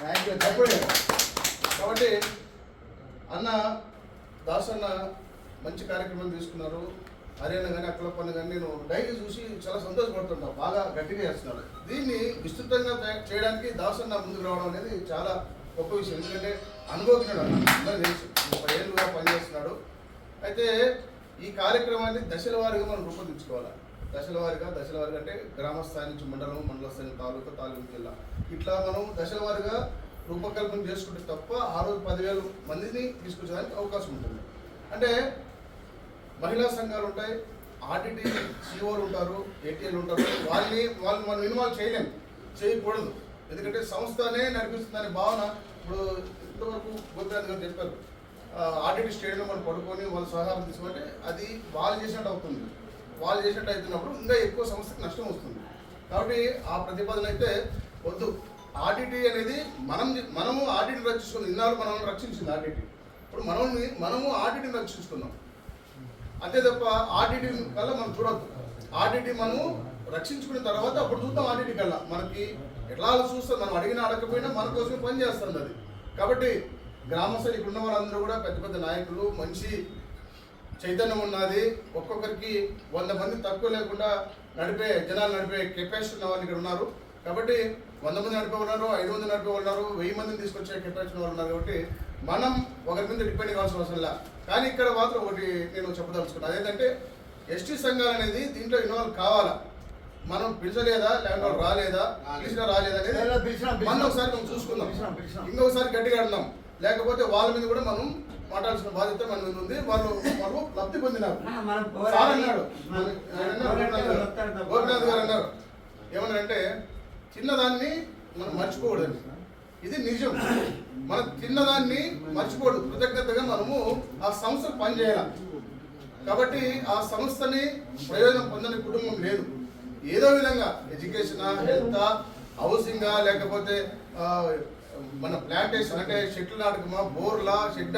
Thank you చెప్పండి కాబట్టి అన్న దాసన్న మంచి కార్యక్రమం తీసుకున్నారు. హర్యానా కానీ అక్కడ పని కానీ నేను డైలీ చూసి చాలా సంతోషపడుతున్నా. బాగా గట్టిగా చేస్తున్నాడు దీన్ని విస్తృతంగా చేయడానికి దాసన్న ముందుకు రావడం అనేది చాలా గొప్ప విషయం. ఎందుకంటే అనుభవించాడు అన్న అందరూ తెలుసు. ముప్పై ఏళ్ళుగా పనిచేస్తున్నాడు. అయితే ఈ కార్యక్రమాన్ని దశల వారీగా మనం రూపొందించుకోవాలి? దశల వారిగా దశల వారిగా అంటే గ్రామ స్థాయి నుంచి మండలం మండల స్థాయి నుంచి తాలూకా తాలూకు జిల్లా. ఇట్లా మనం దశల వారిగా రూపకల్పన చేసుకుంటే తప్ప ఆ రోజు పదివేలు మందిని తీసుకొచ్చేదానికి అవకాశం ఉంటుంది. అంటే మహిళా సంఘాలు ఉంటాయి ఆర్టీటీ సిఓలు ఉంటారు ఏటీఎల్ ఉంటారు వాళ్ళని వాళ్ళు మనం ఇన్వాల్వ్ చేయలేము చేయకూడదు. ఎందుకంటే సంస్థనే నడిపిస్తుందనే భావన ఇప్పుడు ఇంతవరకు గోపినాథ్ గారు చెప్పారు. ఆర్టీటీ స్టేడియంలో మనం పడుకొని వాళ్ళ సహకారం తీసుకుంటే అది వాళ్ళు చేసినట్టు అవుతుంది. వాళ్ళు చేసినట్టు అవుతున్నప్పుడు ఇంకా ఎక్కువ సంస్థకి నష్టం వస్తుంది. కాబట్టి ఆ ప్రతిపాదన అయితే వద్దు. ఆర్టీటీ అనేది మనం మనము ఆర్టీటీని రక్షించుకున్నాం ఇన్నాళ్ళు మనల్ని రక్షించింది ఆర్టీటీ. ఇప్పుడు మనం మనము ఆర్టీటీని రక్షించుకున్నాం. అంతే తప్ప ఆర్టీటీ కల్లా మనం చూడద్దు. ఆర్టీటీ మనము రక్షించుకున్న తర్వాత అప్పుడు చూద్దాం ఆర్టీటీ కల్లా. మనకి ఎట్లా చూస్తాం మనం అడిగినా అడగకపోయినా మన కోసమే పని చేస్తుంది అది. కాబట్టి గ్రామస్థలు ఇక్కడ ఉన్న వాళ్ళందరూ కూడా పెద్ద పెద్ద నాయకులు మంచి చైతన్యం ఉన్నది. ఒక్కొక్కరికి వంద మంది తక్కువ లేకుండా నడిపే జనాలు నడిపే కెపాసిటీ ఉన్న వాళ్ళు ఇక్కడ ఉన్నారు. కాబట్టి వంద మంది నడిపే ఉన్నారు ఐదు మంది నడిపే ఉన్నారు వెయ్యి మందిని తీసుకొచ్చే కెపాసిటీ వాళ్ళు ఉన్నారు. కాబట్టి మనం ఒకరి మీద డిపెండ్ కావాల్సిన అవసరం కానీ ఇక్కడ మాత్రం ఒకటి నేను చెప్పదలుచుకున్నాను అదేంటంటే ఎస్టీ సంఘాలు అనేది దీంట్లో ఇన్వాల్వ్ కావాలా? మనం పిలిచలేదా? లేకపోతే రాలేదా? పిలిచినా రాలేదా అనేది. మనం ఒకసారి మనం చూసుకుందాం. ఇంకొకసారి గట్టిగా ఆడదాం లేకపోతే వాళ్ళ మీద కూడా మనం మాట్లాడాల్సిన బాధ్యత మన మీద ఉంది. వాళ్ళు వాళ్ళు లబ్ధి పొందినారు. సార్ అన్నాడు గోపినాథ్ గారు. అన్నారు ఏమన్నారంటే చిన్నదాన్ని మనం మర్చిపోకూడదు. ఇది నిజం. మనం చిన్నదాన్ని మర్చిపోకూడదు. కృతజ్ఞతగా మనము ఆ సంస్థకు పనిచేయాలి? కాబట్టి ఆ సంస్థని ప్రయోజనం పొందని కుటుంబం లేదు. ఏదో విధంగా ఎడ్యుకేషన్ హెల్త్ హౌసింగ్ లేకపోతే మన ప్లాంటేషన్ అంటే షెటిల్ నాటకమా బోర్లా షెడ్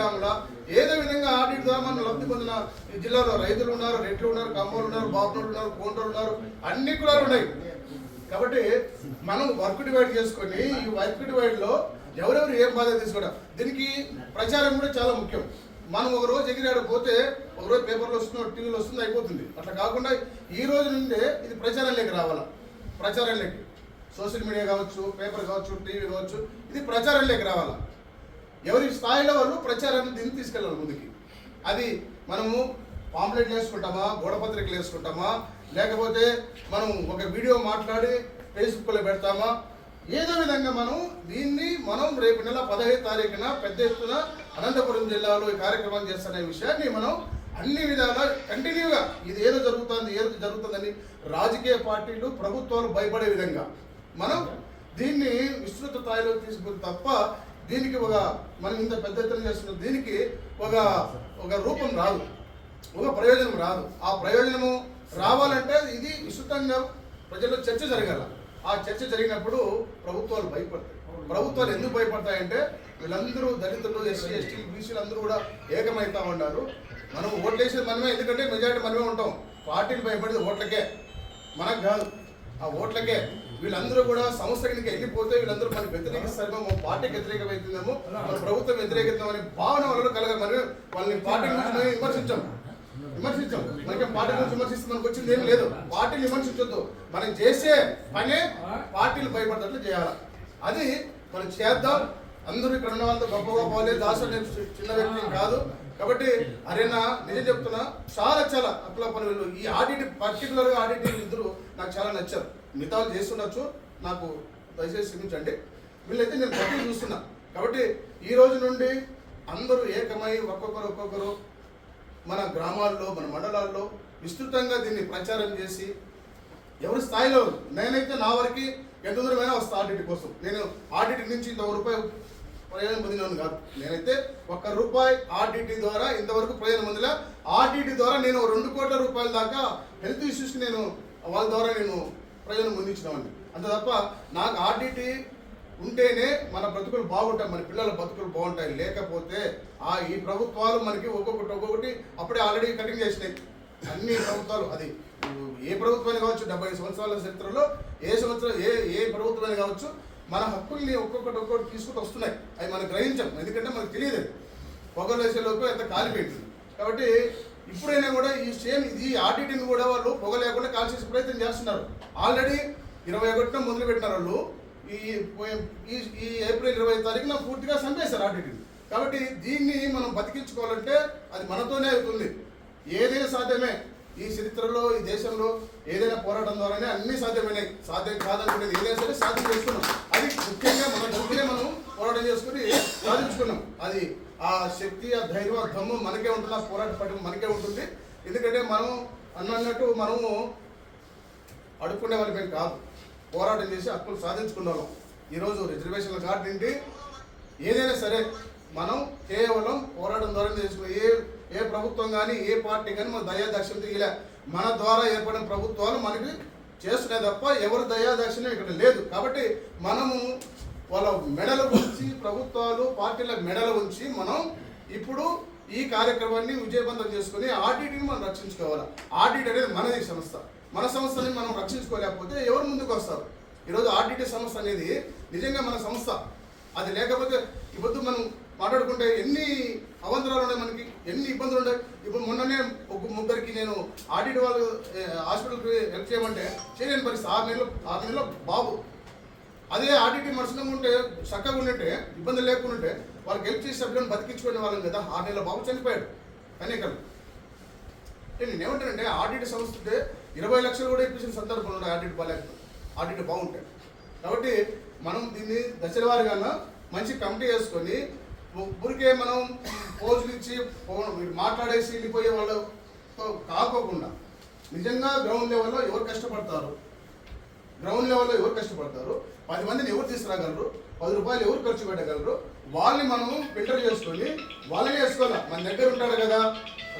ఏదో విధంగా ఆడిట్ ద్వారా మనం లబ్ధి పొందిన ఈ జిల్లాలో రైతులు ఉన్నారు రెట్లు ఉన్నారు కమ్మలు ఉన్నారు బాపులు ఉన్నారు కోంటలు ఉన్నారు అన్ని కూడా ఉన్నాయి. కాబట్టి మనం వర్క్ డివైడ్ చేసుకొని ఈ వర్క్ డివైడ్లో ఎవరెవరు ఏం బాధ్యత తీసుకోవడం? దీనికి ప్రచారం కూడా చాలా ముఖ్యం. మనం ఒక రోజు ఎగిరాడు పోతే ఒక రోజు పేపర్లో వస్తుంది టీవీలో వస్తుంది అయిపోతుంది. అట్లా కాకుండా ఈ రోజు నుండే ఇది ప్రచారంలోకి రావాలా? ప్రచారంలోకి సోషల్ మీడియా కావచ్చు పేపర్ కావచ్చు టీవీ కావచ్చు ఇది ప్రచారంలోకి రావాలా? ఎవరి స్థాయిలో వాళ్ళు ప్రచారాన్ని దీన్ని తీసుకెళ్ళాలి ముందుకి. అది మనము పాంప్లెట్లు వేసుకుంటామా గోడపత్రికలు వేసుకుంటామా లేకపోతే మనం ఒక వీడియో మాట్లాడి ఫేస్బుక్లో పెడతామా? ఏదో విధంగా మనం దీన్ని మనం రేపు నెల పదహైదు తారీఖున పెద్ద ఎత్తున అనంతపురం జిల్లాలో ఈ కార్యక్రమం చేస్తున్న విషయాన్ని మనం అన్ని విధాలా కంటిన్యూగా ఇది ఏదో జరుగుతుంది ఏదో జరుగుతుందని రాజకీయ పార్టీలు ప్రభుత్వాలు భయపడే విధంగా మనం దీన్ని విస్తృత స్థాయిలో తీసుకుని తప్ప దీనికి ఒక మనం ఇంత పెద్ద ఎత్తున చేస్తున్న దీనికి ఒక ఒక రూపం రాదు. ఒక ప్రయోజనం రాదు. ఆ ప్రయోజనము రావాలంటే ఇది విస్తృతంగా ప్రజల్లో చర్చ జరగాల. ఆ చర్చ జరిగినప్పుడు ప్రభుత్వాలు భయపడతాయి. ప్రభుత్వాలు ఎందుకు భయపడతాయంటే వీళ్ళందరూ దళితులు ఎస్సీ ఎస్టీ బీసీలు అందరూ కూడా ఏకమవుతా ఉన్నారు. మనం ఓట్లేసేది మనమే ఎందుకంటే మెజారిటీ మనమే ఉంటాం. పార్టీలు భయపడేది ఓట్లకే. మనకు కాదు. ఆ ఓట్లకే. వీళ్ళందరూ కూడా సంస్థ కిందకి వెళ్ళిపోతే వీళ్ళందరూ మనకి వ్యతిరేకిస్తారు మన పార్టీకి వ్యతిరేకమవుతుందేమో మన ప్రభుత్వం వ్యతిరేకిద్దామనే భావన వాళ్ళలో కలగ మనం వాళ్ళని పార్టీ గురించి విమర్శించాం. విమర్శించాం. మనకి పార్టీ గురించి విమర్శిస్తే మనకు వచ్చింది ఏం లేదు. పార్టీని విమర్శించొద్దు. మనం చేసే పనే పార్టీలు భయపడేటట్లు చేయాలి. అది మనం చేద్దాం అందరూ ఇక్కడ ఉన్న వాళ్ళతో గొప్ప పోలేదు దాసు నేను చిన్న వ్యక్తి కాదు. కాబట్టి అరేనా నేను నిజం చెప్తున్నా చాలా చాలా అప్పుల పని వీళ్ళు ఈ ఆడిట్ పర్టికులర్గా ఆడిట్ ఇద్దరు నాకు చాలా నచ్చారు. మిగతా చేస్తుండొచ్చు. నాకు దయచేసి క్షమించండి. వీళ్ళైతే నేను గట్టిగా చూస్తున్నా. కాబట్టి ఈ రోజు నుండి అందరూ ఏకమై ఒక్కొక్కరు ఒక్కొక్కరు మన గ్రామాల్లో మన మండలాల్లో విస్తృతంగా దీన్ని ప్రచారం చేసి ఎవరి స్థాయిలో నేనైతే నా వరకు ఎంత దూరమైనా వస్తా ఆడిట్ కోసం. నేను ఆడిట్ నుంచి ఇంత రూపాయి ప్రయోజనం పొందినను కాదు. నేనైతే ఒక్క రూపాయి ఆర్డిటి ద్వారా ఇంతవరకు ప్రయోజనం పొందిలా. ఆర్డిటి ద్వారా నేను రెండు కోట్ల రూపాయల దాకా హెల్త్ ఇష్యూస్కి నేను వాళ్ళ ద్వారా నేను ప్రయోజనం పొందించినవాడిని. అంత తప్ప నాకు ఆర్డిటి ఉంటేనే మన బ్రతుకులు బాగుంటాయి మన పిల్లల బ్రతుకులు బాగుంటాయి. లేకపోతే ఆ ఈ ప్రభుత్వాలు మనకి ఒక్కొక్కటి ఒక్కొక్కటి అప్పుడే ఆల్రెడీ కటింగ్ చేసినాయి. అన్ని ప్రభుత్వాలు అది ఏ ప్రభుత్వాన్ని కావచ్చు డెబ్బై సంవత్సరాల చరిత్రలో ఏ సంవత్సరం ఏ ఏ ప్రభుత్వమైనా కావచ్చు మన హక్కుల్ని ఒక్కొక్కటి ఒక్కొక్కటి తీసుకుంటూ వస్తున్నాయి. అవి మనం గ్రహించాం. ఎందుకంటే మనకు తెలియదు పొగలు వేసేలోపు ఎంత కాలిపోయింది కాబట్టి ఇప్పుడైనా కూడా ఈ సేమ్ ఈ ఆడిటింగ్ కూడా వాళ్ళు పొగ లేకుండా కాల్చేసే ప్రయత్నం చేస్తున్నారు. ఆల్రెడీ ఇరవై ఒకటిన మొదలు పెట్టినారు వాళ్ళు. ఈ ఈ ఈ ఏప్రిల్ ఇరవై తారీఖున పూర్తిగా చంపేశారు ఆడిటింగ్ కాబట్టి దీన్ని మనం బతికించుకోవాలంటే అది మనతోనే అవుతుంది. ఏదైనా సాధ్యమే. ఈ చరిత్రలో ఈ దేశంలో ఏదైనా పోరాటం ద్వారానే అన్ని సాధ్యమైనాయి. సాధ్యం కాదనుకునేది ఏదైనా సరే సాధ్యం చేస్తున్నాం అది ముఖ్యంగా మన డబ్బులే మనం పోరాటం చేసుకుని సాధించుకున్నాం అది ఆ శక్తి ఆ ధైర్యం ఆ దమ్ము మనకే ఉంటుంది? ఆ పోరాట పట్టు మనకే ఉంటుంది. ఎందుకంటే మనం అన్నట్టు మనము అడుక్కునే వాళ్ళమేం కాదు. పోరాటం చేసి హక్కులు సాధించుకున్న వాళ్ళం. ఈరోజు రిజర్వేషన్ల కార్డు ఏంటి ఏదైనా సరే మనం కేవలం పోరాటం ద్వారా చేసుకున్న ఏ ఏ ప్రభుత్వం కానీ ఏ పార్టీ కానీ మన దయాదక్షిణ ఇలా మన ద్వారా ఏర్పడిన ప్రభుత్వాలు మనకి చేస్తున్నాయి తప్ప ఎవరు దయాదక్షిణం ఇక్కడ లేదు. కాబట్టి మనము వాళ్ళ మెడలు ఉంచి ప్రభుత్వాలు పార్టీల మెడలు ఉంచి మనం ఇప్పుడు ఈ కార్యక్రమాన్ని విజయవంతం చేసుకుని ఆర్టీటీని మనం రక్షించుకోవాలి? ఆర్టీటీ అనేది మనది సంస్థ. మన సంస్థని మనం రక్షించుకోలేకపోతే ఎవరు ముందుకు వస్తారు? ఈరోజు ఆర్టీటీ సంస్థ అనేది నిజంగా మన సంస్థ. అది లేకపోతే ఇప్పుడు మనం మాట్లాడుకుంటే ఎన్ని అవంతరాలు ఉన్నాయి మనకి? ఎన్ని ఇబ్బందులు ఉన్నాయి? ఇప్పుడు మొన్ననే ఒక ముగ్గురికి నేను ఆడిట్ వాళ్ళు హాస్పిటల్కి హెల్ప్ చేయమంటే చేయలేని పరిస్థితి. ఆరు నెలలు ఆరు నెలలు బాబు. అదే ఆడిట్ మనసులో ఉంటే చక్కగా ఉంటే ఇబ్బంది లేకుండా ఉంటే వాళ్ళకి హెల్ప్ చేసే సభ్యులను బతికించుకునే వాళ్ళం కదా. ఆరు నెలల బాబు చనిపోయాడు. కనీకలు అంటే నేనేమంటానంటే ఆడిట్ సంస్థ ఉంటే ఇరవై లక్షలు కూడా ఇప్పించిన సందర్భంలో ఉన్నాయి ఆడిట్ బాగాలేకపోతే ఆడిట్ బాగుంటాయి కాబట్టి మనం దీన్ని దశల వారిగా మంచి కమిటీ వేసుకొని ఊరికే మనం పోజులు ఇచ్చి మాట్లాడేసి వెళ్ళిపోయే వాళ్ళు కాకోకుండా నిజంగా గ్రౌండ్ లెవెల్లో ఎవరు కష్టపడతారు? గ్రౌండ్ లెవెల్లో ఎవరు కష్టపడతారు? పది మందిని ఎవరు తీసుకురాగలరు? పది రూపాయలు ఎవరు ఖర్చు పెట్టగలరు? వాళ్ళని మనము ఫిల్టర్ చేసుకొని వాళ్ళని వేసుకోవాలి? మన దగ్గర ఉంటాడు కదా.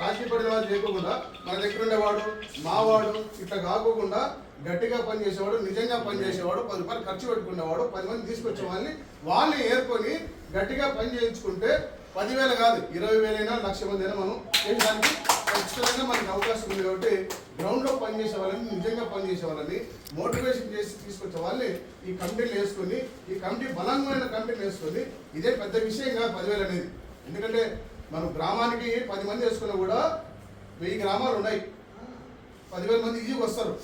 రాజకీయ పడిన వాళ్ళు చేయకుండా మన దగ్గర ఉండేవాడు మావాడు ఇట్లా కాకోకుండా గట్టిగా పనిచేసేవాడు నిజంగా పనిచేసేవాడు పది రూపాయలు ఖర్చు పెట్టుకునేవాడు పది మంది తీసుకొచ్చే వాళ్ళని వాళ్ళని ఏర్కొని గట్టిగా పని చేయించుకుంటే పదివేలు కాదు ఇరవై వేలైనా లక్ష మంది అయినా మనం చేయడానికి ఖచ్చితంగా మనకి అవకాశం ఉంది కాబట్టి గ్రౌండ్లో పనిచేసే వాళ్ళని నిజంగా పనిచేసే వాళ్ళని మోటివేషన్ చేసి తీసుకొచ్చే వాళ్ళని ఈ కమిటీలు వేసుకొని ఈ కమిటీ బలంగా కమిటీలు వేసుకొని ఇదే పెద్ద విషయం కాదు పదివేలు అనేది. ఎందుకంటే మనం గ్రామానికి పది మంది వేసుకున్నా కూడా వెయ్యి గ్రామాలు ఉన్నాయి. పదివేల మంది ఈజీగా వస్తారు.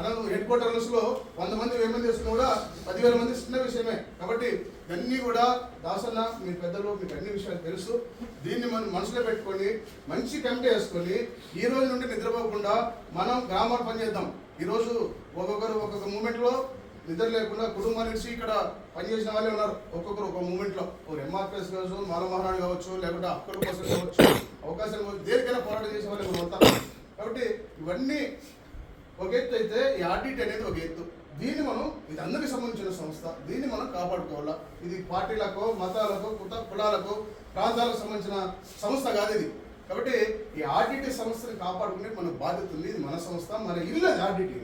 అలా హెడ్ క్వార్టర్స్లో వంద మంది వెయ్యి మంది వేసుకున్నా కూడా పదివేల మంది చిన్న విషయమే. కాబట్టి ఇవన్నీ కూడా దాసన్న మీ పెద్దలు మీకు అన్ని విషయాలు తెలుసు. దీన్ని మనం మనసులో పెట్టుకొని మంచి కమిటీ వేసుకొని ఈ రోజు నుండి నిద్రపోకుండా మనం గ్రామాలు పనిచేద్దాం ఈరోజు ఒక్కొక్కరు ఒక్కొక్క మూమెంట్లో నిద్ర లేకుండా కుటుంబం నుంచి ఇక్కడ పనిచేసిన వాళ్ళే ఉన్నారు. ఒక్కొక్కరు ఒక మూమెంట్లో ఒక ఎంఆర్పిఎస్ కావచ్చు మాల కావచ్చు లేకుంటే హక్కుల కోసం కావచ్చు అవకాశం కావచ్చు, దేనికైనా పోరాటం చేసే వాళ్ళు ఇక్కడ కాబట్టి ఇవన్నీ ఒక ఎత్తు అయితే ఈ ఆడిట్ అనేది ఒక ఎత్తు. దీన్ని మనం ఇది అందరికి సంబంధించిన సంస్థ. దీన్ని మనం కాపాడుకోవాలా? ఇది పార్టీలకు మతాలకు కుత కులాలకు ప్రాంతాలకు సంబంధించిన సంస్థ కాదు ఇది. కాబట్టి ఈ ఆడిట్ సంస్థని కాపాడుకునే మన బాధ్యత ఉంది. ఇది మన సంస్థ మన ఇల్లు అది ఆడిట్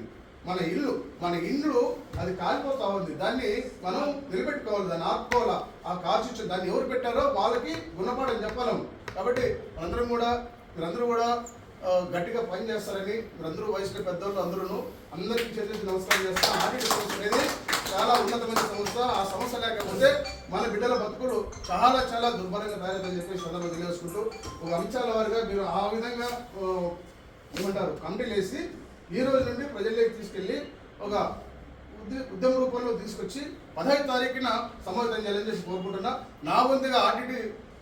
మన ఇల్లు మన ఇల్లు అది కాలిపోతా ఉంది. దాన్ని మనం నిలబెట్టుకోవాలి దాన్ని ఆపుకోవాలా? ఆ కార్చిచ్చు దాన్ని ఎవరు పెట్టారో వాళ్ళకి గుణపాఠం చెప్పాలి కాబట్టి అందరం కూడా మీరందరూ కూడా గట్టిగా పని చేస్తారని మీరందరూ వయసులో పెద్దవాళ్ళు అందరూ అందరికీ చేసి నమస్కారం చేస్తాం ఆడిట్ సంస్థ అనేది చాలా ఉన్నతమైన సంస్థ. ఆ సంస్థ లేకపోతే మన బిడ్డల బతుకులు చాలా చాలా దుర్భరంగా తయారని చెప్పి సందర్భం తెలియజేసుకుంటూ ఒక అంశాల వారిగా మీరు ఆ విధంగా ఏమంటారు కమిటీలు వేసి ఈ రోజు నుండి ప్రజల్లోకి తీసుకెళ్ళి ఒక ఉద్య- ఉద్యమ రూపంలో తీసుకొచ్చి పదహైదు తారీఖున సమావేశం చేయాలని చెప్పి కోరుకుంటున్నా. నా వంతుగా ఆడిట్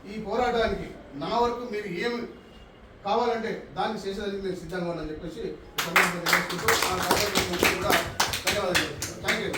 ఈ పోరాటానికి నా వరకు మీరు ఏమి కావాలంటే దాన్ని చేసేదానికి నేను సిద్ధంగా ఉన్నానని చెప్పేసి ధన్యవాదాలు థ్యాంక్ యూ